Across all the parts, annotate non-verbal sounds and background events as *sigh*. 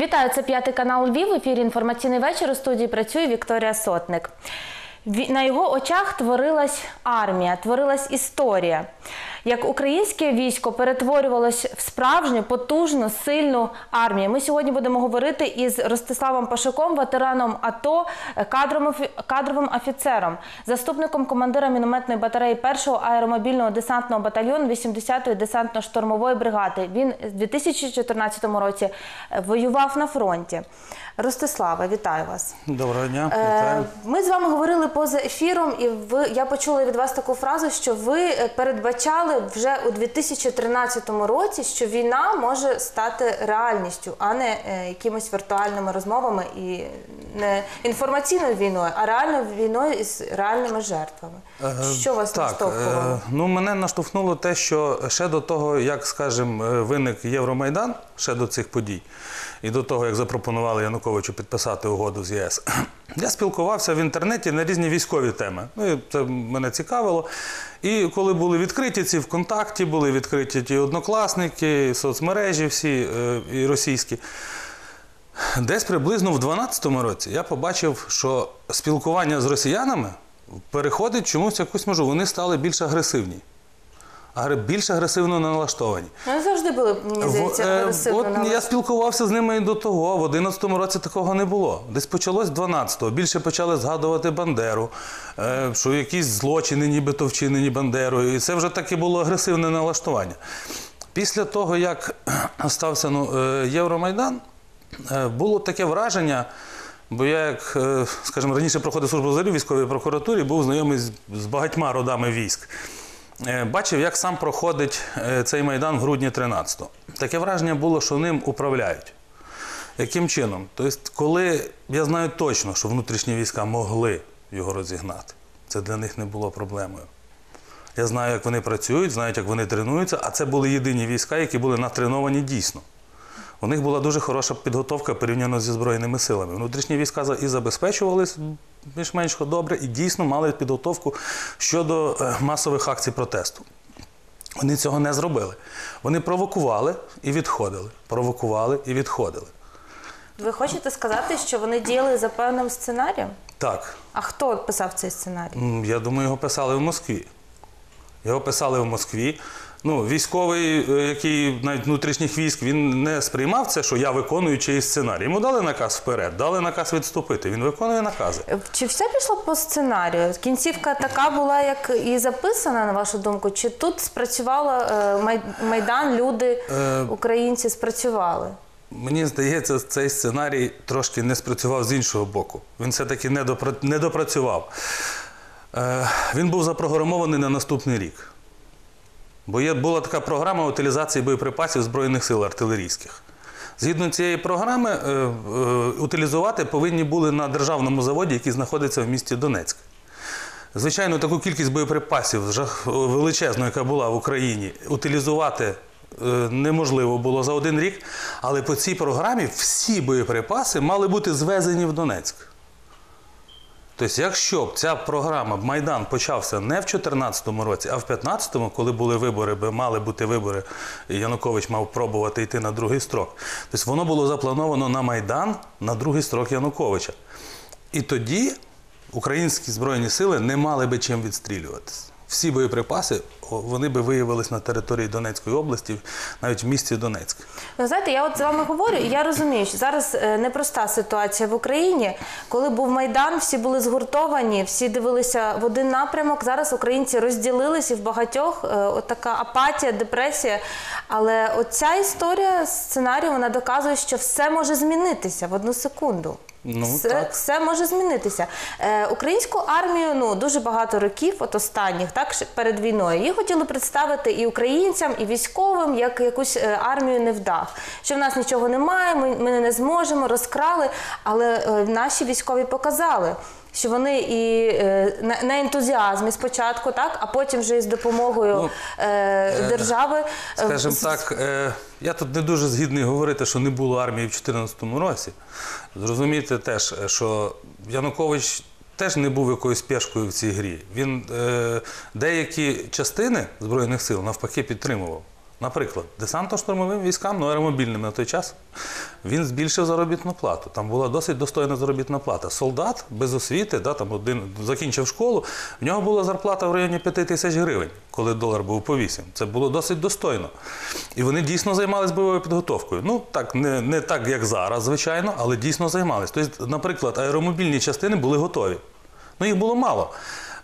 Вітаю, це п'ятий канал Львів. В ефірі інформаційний вечір. У студії працює Вікторія Сотник. На його очах творилась армія, творилась історія. Як українське військо перетворювалось в справжню, потужну, сильну армію. Ми сьогодні будемо говорити із Ростиславом Пашуком, ветераном АТО, кадровим, кадровим офіцером, заступником командира мінометної батареї 1-го аеромобільного десантного батальйону 80-ї десантно-штурмової бригади. Він з 2014 році е, воював на фронті. Ростиславе, вітаю вас. Доброго дня, Е, вітаю. Ми з вами говорили поза ефіром, і ви я почула від вас таку фразу, що ви е, передбачали вже у 2013 році, що війна може стати реальністю, а не е, якимись віртуальними розмовами і не інформаційною війною, а реальною війною із реальними жертвами. Що вас Так, наштовхувало? е, ну мене наштовхнуло те, що ще до того, як, скажімо, е, виник Євромайдан, ще до цих подій, і до того, як запропонували Януковичу підписати угоду з ЄС, я спілкувався в інтернеті на різні військові теми. Ну, і це мене цікавило. І коли були відкриті ці ВКонтакті, були відкриті ті однокласники, і соцмережі всі е, і російські. Десь приблизно в 2012 році я побачив, що спілкування з росіянами переходить чомусь якусь межу. Вони стали більш агресивні, Агре- більш агресивно налаштовані. Вони завжди були, мені здається, е, агресивно От я спілкувався з ними і до того. В 11-му році такого не було. Десь почалось 12-го. Більше почали згадувати Бандеру, е, що якісь злочини, нібито вчинені Бандерою. І це вже таке було агресивне налаштування. Після того, як *clears throat* стався ну, е, Євромайдан, було таке враження. Бо я, як, скажімо, раніше проходив службу взагалі в військовій прокуратурі, був знайомий з багатьма родами військ. Е, Бачив, як сам проходить е, цей майдан в грудні 13-го. Таке враження було, що ним управляють. Яким чином? Тобто, коли я знаю точно, що внутрішні війська могли його розігнати, це для них не було проблемою. Я знаю, як вони працюють, знаю, як вони тренуються, а це були єдині війська, які були натреновані дійсно. У них була дуже хороша підготовка порівняно зі Збройними силами. Внутрішні війська і забезпечувалися більш-менш добре, і дійсно мали підготовку щодо е, масових акцій протесту. Вони цього не зробили. Вони провокували і відходили. Провокували і відходили. Ви хочете сказати, що вони діяли за певним сценарієм? Так, А хто писав цей сценарій? я думаю, його писали в Москві. Його писали в Москві. Ну, військовий, е, який навіть внутрішніх військ, він не сприймав це, що я виконую чиїсь сценарій. Йому дали наказ вперед, дали наказ відступити. Він виконує накази. Чи все пішло по сценарію? Кінцівка така була, як і записана, на вашу думку? Чи тут спрацювало е, майдан, люди, Е, українці спрацювали? Мені здається, цей сценарій трошки не спрацював з іншого боку. Він все-таки не, допра- допрацював. Е, він був запрограмований на наступний рік. Бо є, була така програма утилізації боєприпасів Збройних сил артилерійських. Згідно цієї програми, е, е, утилізувати повинні були на державному заводі, який знаходиться в місті Донецьк. Звичайно, таку кількість боєприпасів жах- величезну, яка була в Україні, утилізувати е, неможливо було за один рік. Але по цій програмі всі боєприпаси мали бути звезені в Донецьк. Тобто, якщо б ця програма Майдан почався не в 2014 році, а в 2015, коли були вибори, би мали бути вибори, і Янукович мав пробувати йти на другий строк. Тобто воно було заплановано на Майдан на другий строк Януковича. І тоді українські збройні сили не мали би чим відстрілюватися. Всі боєприпаси вони би виявились на території Донецької області, навіть в місті Донецьк. Знаєте, я от з вами говорю, і я розумію, що зараз е, непроста ситуація в Україні. Коли був майдан, всі були згуртовані, всі дивилися в один напрямок. Зараз українці розділилися і в багатьох е, така апатія, депресія. Але оця історія сценарію вона доказує, що все може змінитися в одну секунду. Ну, все, так. все може змінитися. Е, українську армію ну дуже багато років, от останніх, так перед війною, її хотіли представити і українцям, і військовим як якусь е, армію невдах. Що в нас нічого немає, ми, ми не зможемо, розкрали. Але е, наші військові показали. Що вони і е, на, на ентузіазмі спочатку, так, а потім вже із допомогою Ну, е, держави. е, Скажімо так, е, я тут не дуже згідний говорити, що не було армії в 2014 році. Зрозумійте теж, е, що Янукович теж не був якоюсь пешкою в цій грі. Він е, деякі частини Збройних сил навпаки підтримував. Наприклад, десантно-штурмовим військам, ну аеромобільним на той час, він збільшив заробітну плату. Там була досить достойна заробітна плата. Солдат без освіти, да, там один закінчив школу, в нього була зарплата в районі 5 тисяч гривень, коли долар був по 8. Це було досить достойно. І вони дійсно займалися бойовою підготовкою. Ну, так, не, не так, як зараз, звичайно, але дійсно займалися. Тобто, наприклад, аеромобільні частини були готові. Ну, їх було мало.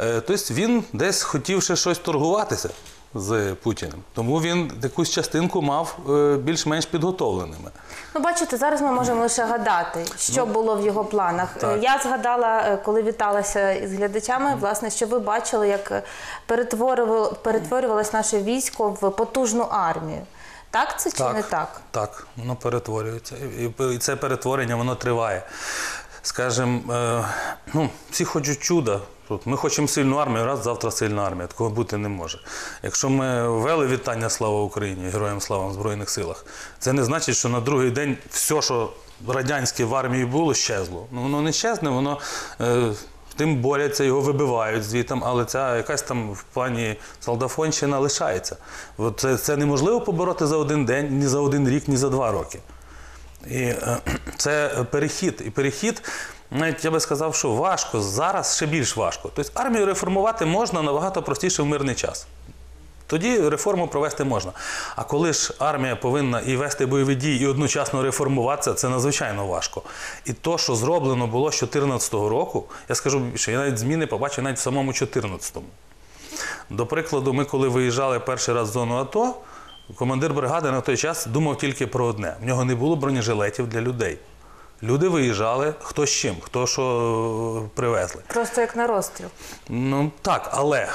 Е, Тобто він десь хотів ще щось торгуватися з Путіним. Тому він якусь частинку мав е, більш-менш підготовленими. Ну, бачите, зараз ми можемо лише гадати, що було в його планах. Ну, так. Е, Я згадала, е, коли віталася із глядачами, власне, що ви бачили, як е, перетворювалось наше військо в потужну армію. Так це чи не так? Так, воно перетворюється. І це перетворення воно триває. Скажем, е, ну, всі хочуть чуда. Тут Ми хочемо сильну армію, раз завтра сильна армія. Такого бути не може. Якщо ми ввели вітання Слава Україні, героям слава в Збройних силах, це не значить, що на другий день все, що радянське в армії було, щезло. Ну, воно не щезне, воно. Е, Тим борються, його вибивають звітом, але ця якась там в плані солдафонщина лишається. Це, це неможливо побороти за один день, ні за один рік, ні за два роки. І е, це перехід. І перехід, навіть я би сказав, що важко, зараз ще більш важко. Тобто армію реформувати можна набагато простіше в мирний час. Тоді реформу провести можна. А коли ж армія повинна і вести бойові дії, і одночасно реформуватися, це надзвичайно важко. І то, що зроблено було з 2014 року, я скажу більше, я навіть зміни побачив навіть в самому 2014-му. До прикладу, ми коли виїжджали перший раз в зону АТО, командир бригади на той час думав тільки про одне: в нього не було бронежилетів для людей. Люди виїжджали хто з чим, хто що е, привезли. Просто як на розстріл. Ну так, але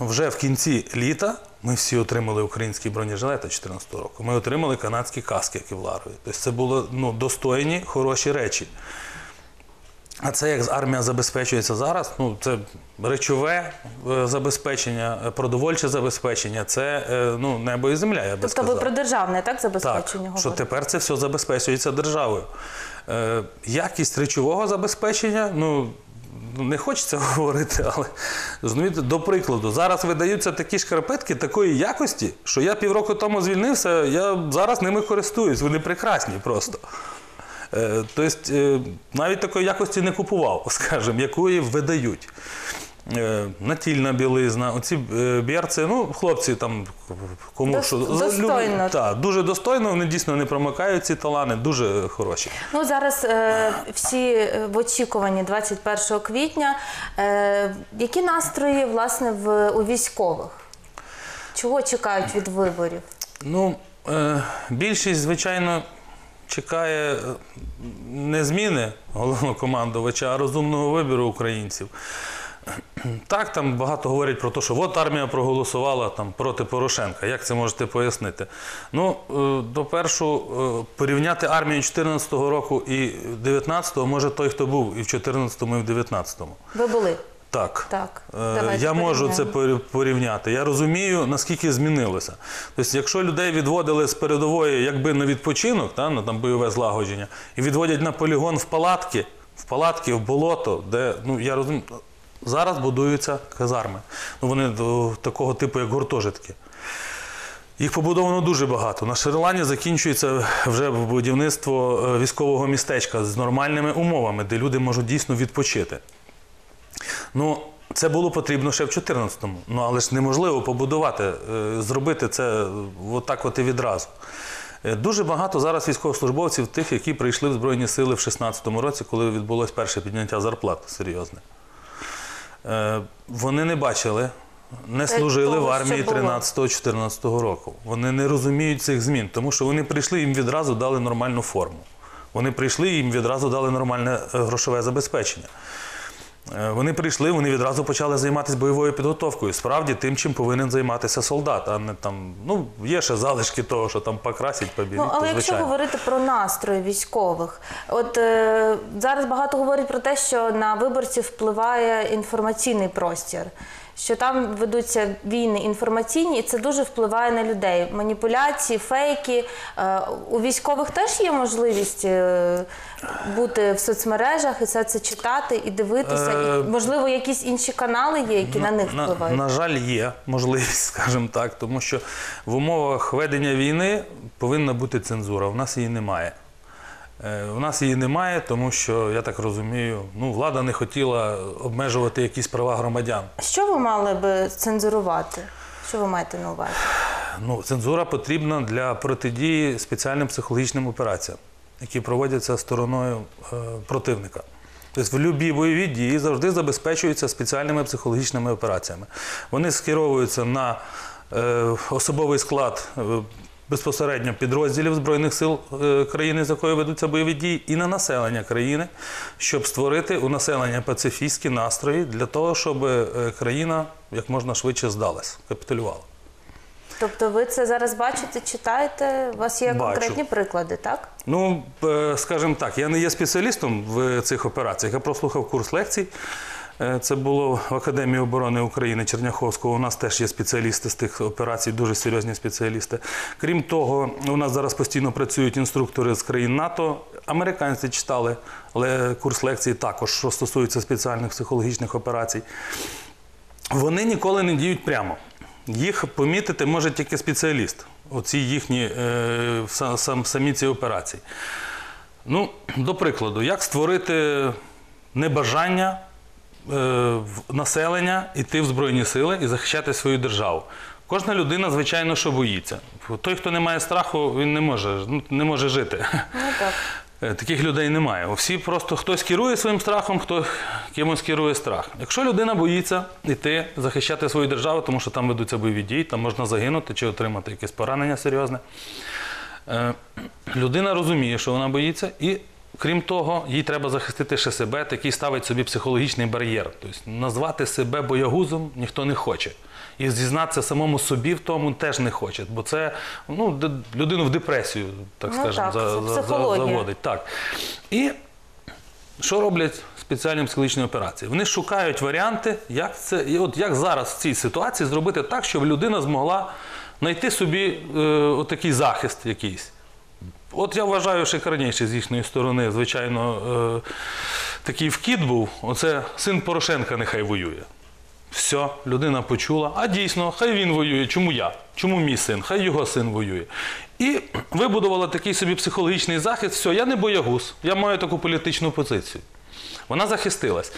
вже в кінці літа ми всі отримали українські бронежилети 2014 року. Ми отримали канадські каски кевларові. Тобто це були ну, достойні, хороші речі. А це як армія забезпечується зараз, ну це речове е, забезпечення, е, продовольче забезпечення, це е, ну, небо і земля, я би Тобто сказав. ви про державне так Так, забезпечення що тепер це все забезпечується державою. Е, якість речового забезпечення, ну. Не хочеться *laughs* говорити, але розумієте, до прикладу, зараз видаються такі шкарпетки такої якості, що я півроку тому звільнився, я зараз ними користуюсь, вони прекрасні просто. Е, Тобто е, навіть такої якості не купував, *laughs* скажімо, якої видають. Е, Натільна білизна, оці берці, ну, хлопці там кому що. достойно. Так, дуже достойно, вони дійсно не промикають ці талани, дуже хороші. Ну зараз е, всі в очікуванні 21 квітня. Е, які настрої власне в у військових? Чого чекають від виборів? Ну, е, більшість, звичайно, чекає е, не зміни головнокомандувача, а розумного вибору українців. Так, там багато говорять про те, що от армія проголосувала там, проти Порошенка. Як це можете пояснити? Ну, е, до першу, е, порівняти армію 2014 року і 2019 може той, хто був і в 2014, і в 2019. Ви були? Так. Так. Е, Давайте Я можу це порівняти. Я розумію, наскільки змінилося. Тобто, якщо людей відводили з передової, якби на відпочинок, та, на там бойове злагодження, і відводять на полігон в палатки, в палатки, в болото, де, ну я розумію, зараз будуються казарми. Ну, вони до такого типу, як гуртожитки. Їх побудовано дуже багато. На Шри-Лані закінчується вже будівництво е, військового містечка з нормальними умовами, де люди можуть дійсно відпочити. Ну, це було потрібно ще в 2014-му. Ну, але ж неможливо побудувати, е, зробити це отак от і відразу. Е, Дуже багато зараз військовослужбовців, тих, які прийшли в Збройні сили в 2016 році, коли відбулось перше підняття зарплат серйозне. Е, Вони не бачили, не служили в армії було. 13-14 року. Вони не розуміють цих змін, тому що вони прийшли, їм відразу дали нормальну форму. Вони прийшли, їм відразу дали нормальне е, грошове забезпечення. Е, Вони прийшли, вони відразу почали займатися бойовою підготовкою. Справді тим, чим повинен займатися солдат, а не там. Ну, є ще залишки того, що там покрасять, побіліть. Ну, але то, якщо говорити про настрої військових, от е, зараз багато говорять про те, що на виборців впливає інформаційний простір. Що там ведуться війни інформаційні, і це дуже впливає на людей. Маніпуляції, фейки. Е, У військових теж є можливість е, бути в соцмережах і все це читати і дивитися. Е, І, можливо, якісь інші канали є, які на них На, впливають. на жаль, є можливість, *laughs* скажімо так, тому що в умовах ведення війни повинна бути цензура. У нас її немає. Е, У нас її немає, тому що, я так розумію, ну, влада не хотіла обмежувати якісь права громадян. Що ви мали би цензурувати? Що ви маєте на увазі? Ну, цензура потрібна для протидії спеціальним психологічним операціям, які проводяться стороною е, противника. Тобто в будь-якій бойові дії завжди забезпечуються спеціальними психологічними операціями. Вони скеровуються на е, особовий склад е, безпосередньо підрозділів Збройних сил е, країни, з якої ведуться бойові дії, і на населення країни, щоб створити у населення пацифістські настрої для того, щоб е, країна як можна швидше здалась, капітулювала. Тобто ви це зараз бачите, читаєте? У вас є Бачу. конкретні приклади, так? Ну, е, скажімо так, я не є спеціалістом в цих операціях. Я прослухав курс лекцій. Е, Це було в Академії оборони України Черняховського. У нас теж є спеціалісти з тих операцій, дуже серйозні спеціалісти. Крім того, у нас зараз постійно працюють інструктори з країн НАТО. Американці читали курс лекцій також, що стосується спеціальних психологічних операцій. Вони ніколи не діють прямо. Їх помітити може тільки спеціаліст. Оці їхні е, са- сам, самі ці операції. Ну, до прикладу, як створити небажання населення йти в Збройні сили і захищати свою державу. Кожна людина, звичайно, що боїться. Той, хто не має страху, він не може, ну, не може жити. Ну так. *laughs* Е, Таких людей немає. Всі просто хтось керує своїм страхом, хто кимось керує страх. Якщо людина боїться йти захищати свою державу, тому що там ведуться бойові дії, там можна загинути чи отримати якесь поранення серйозне. е, *clears throat* Людина розуміє, що вона боїться, і крім того, їй треба захистити ще себе, такий ставить собі психологічний бар'єр. Тобто назвати себе боягузом ніхто не хоче. І зізнатися самому собі в тому теж не хоче, бо це ну, людину в депресію, так Ну скажемо, так, за- за- за- заводить. Так. І що роблять спеціальні психологічні операції? Вони шукають варіанти, як це, і от як зараз в цій ситуації зробити так, щоб людина змогла знайти собі е, отакий захист якийсь. От я вважаю, шикарніший з їхньої сторони, звичайно, е, такий вкид був. Оце син Порошенка нехай воює. Все, людина почула. А дійсно, хай він воює. Чому я? Чому мій син? Хай його син воює. І вибудувала такий собі психологічний захист. Все, я не боягуз, я маю таку політичну позицію. Вона захистилась.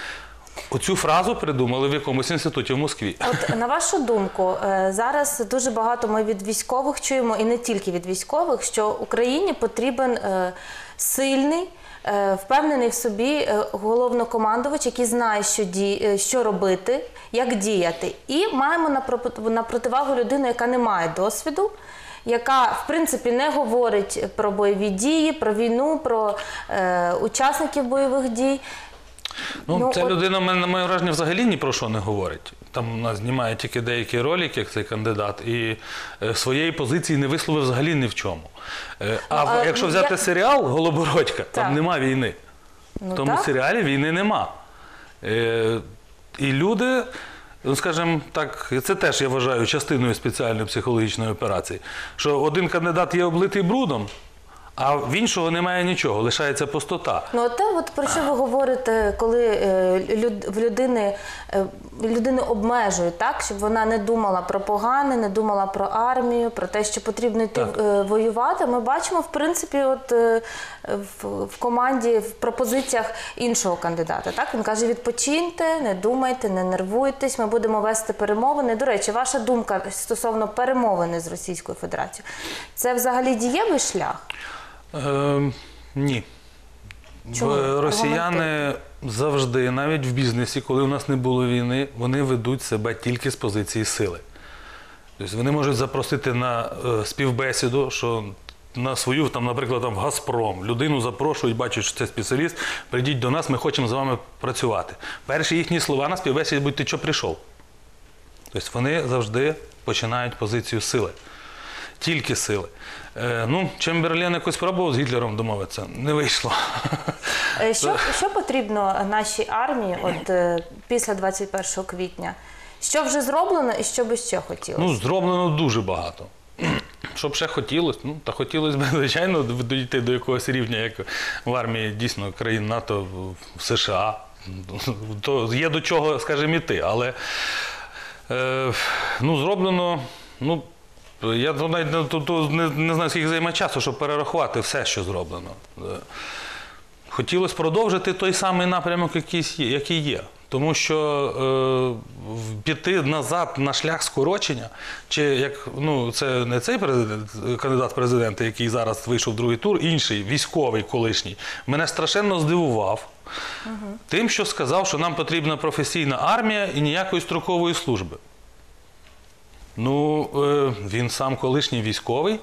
Оцю фразу придумали в якомусь інституті в Москві. От на вашу думку, е, зараз дуже багато ми від військових чуємо, і не тільки від військових, що Україні потрібен е, сильний. е, Впевнений в собі головнокомандувач, який знає, що ді... що робити, як діяти. І маємо на противагу людину, яка не має досвіду, яка в принципі не говорить про бойові дії, про війну, про е, учасників бойових дій. Ну, Ну, ця от- людина, мене, на моє враження, взагалі ні про що не говорить. Там у нас знімає тільки деякі ролики, як цей кандидат, і е, своєї позиції не висловив взагалі ні в чому. Е, а, Ну, а якщо взяти я- серіал Голобородька, Так. там нема війни. Ну, в тому так. серіалі війни нема. Е, і люди, ну скажімо так, це теж я вважаю частиною спеціальної психологічної операції, що один кандидат є облитий брудом, а в іншого немає нічого, лишається пустота. Ну, те, от про що ви говорите, коли е, люд, в людини е, людину обмежують, так, щоб вона не думала про погане, не думала про армію, про те, що потрібно йти е, воювати. Ми бачимо, в принципі, от е, в, в команді, в пропозиціях іншого кандидата. Так він каже: відпочиньте, не думайте, не нервуйтесь. Ми будемо вести перемовини. До речі, ваша думка стосовно перемовини з Російською Федерацією, це взагалі дієвий шлях? Е, ні. Чому? Росіяни завжди, навіть в бізнесі, коли у нас не було війни, вони ведуть себе тільки з позиції сили. Тобто вони можуть запросити на е, співбесіду, що на свою, там, наприклад, там, в Газпром, людину запрошують, бачать, що це спеціаліст, прийдіть до нас, ми хочемо з вами працювати. Перші їхні слова на співбесіді будуть ти що прийшов. Тобто вони завжди починають позицію сили. Тільки сили. Е, ну, Чемберлен якось пробував з Гітлером домовитися. Не вийшло. Е, Що, що потрібно нашій армії от, е, після 21 квітня? Що вже зроблено і що би ще хотілося? Ну, зроблено дуже багато. *clears throat* Щоб ще хотілося, ну та хотілося б, *laughs* звичайно, дійти до якогось рівня, як в армії дійсно країн НАТО в США. *laughs* То є до чого, скажімо, іти. Але е, ну, зроблено, ну, я навіть не- не, не знаю, скільки займе часу, щоб перерахувати все, що зроблено. Е, Хотілося продовжити той самий напрямок, який є. Тому що е, піти назад на шлях скорочення, чи як ну це не цей президент, кандидат в президенти, який зараз вийшов в другий тур, інший військовий колишній, мене страшенно здивував тим, що сказав, що нам потрібна професійна армія і ніякої строкової служби. Ну, е, він сам колишній військовий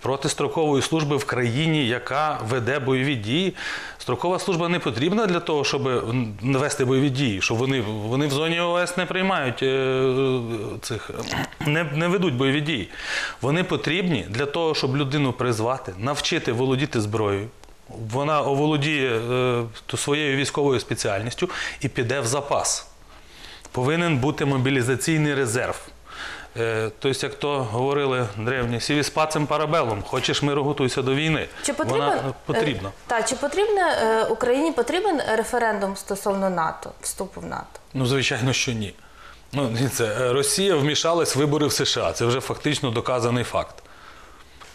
проти строкової служби в країні, яка веде бойові дії. Строкова служба не потрібна для того, щоб м, вести бойові дії, щоб вони, вони в зоні ОС не приймають е, цих, не, не ведуть бойові дії. Вони потрібні для того, щоб людину призвати, навчити володіти зброєю. Вона оволодіє е, своєю військовою спеціальністю і піде в запас повинен бути мобілізаційний резерв. Е, Тобто, як то говорили древні, сівіс пацем парабелом, хочеш миру, готуйся до війни. Чи потрібен, Вона е, потрібна. Е, та, чи потрібно е, Україні потрібен референдум стосовно НАТО, вступу в НАТО? Ну, звичайно, що ні. Ну, дивіться, е, Росія вмішалась в вибори в США. Це вже фактично доказаний факт.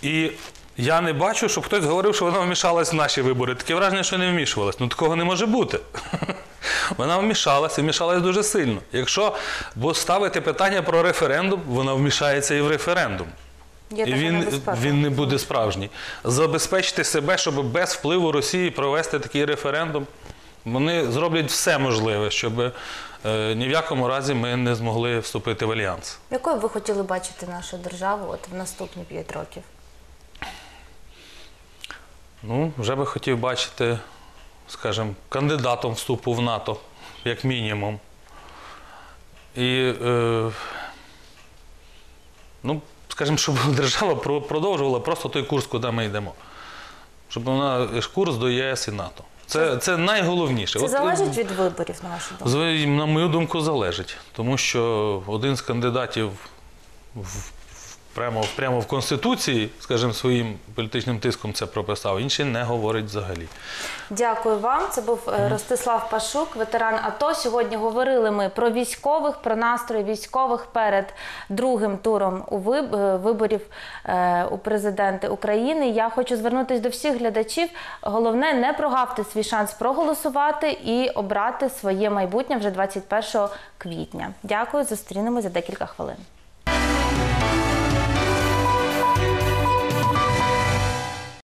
І я не бачу, щоб хтось говорив, що вона вмішалась в наші вибори. Таке враження, що не вмішувалась. Ну такого не може бути. *laughs* Вона вмішалася, і вмішалась дуже сильно. Якщо ставити питання про референдум, вона вмішається і в референдум. Є І він, він не буде справжній. Забезпечити себе, щоб без впливу Росії провести такий референдум. Вони зроблять все можливе, щоб е, ні в якому разі ми не змогли вступити в альянс. Якою ви хотіли бачити нашу державу от в наступні 5 років? Ну, вже би хотів бачити, скажімо, кандидатом вступу в НАТО, як мінімум. І, е, ну, скажімо, щоб *laughs* держава продовжувала просто той курс, куди ми йдемо. Щоб вона курс до єС і НАТО. Це, це найголовніше. Це От, залежить від виборів, на вашу думку? На мою думку, залежить. Тому що один з кандидатів в- прямо, прямо в Конституції, скажімо, своїм політичним тиском це прописав, інший не говорить взагалі. Дякую вам. Це був е, Ростислав Пашук, ветеран АТО. Сьогодні говорили ми про військових, про настрої військових перед другим туром у е, виборів е, у президенти України. Я хочу звернутися до всіх глядачів. Головне не прогавте свій шанс проголосувати і обрати своє майбутнє вже 21 квітня. Дякую. Зустрінемось за декілька хвилин.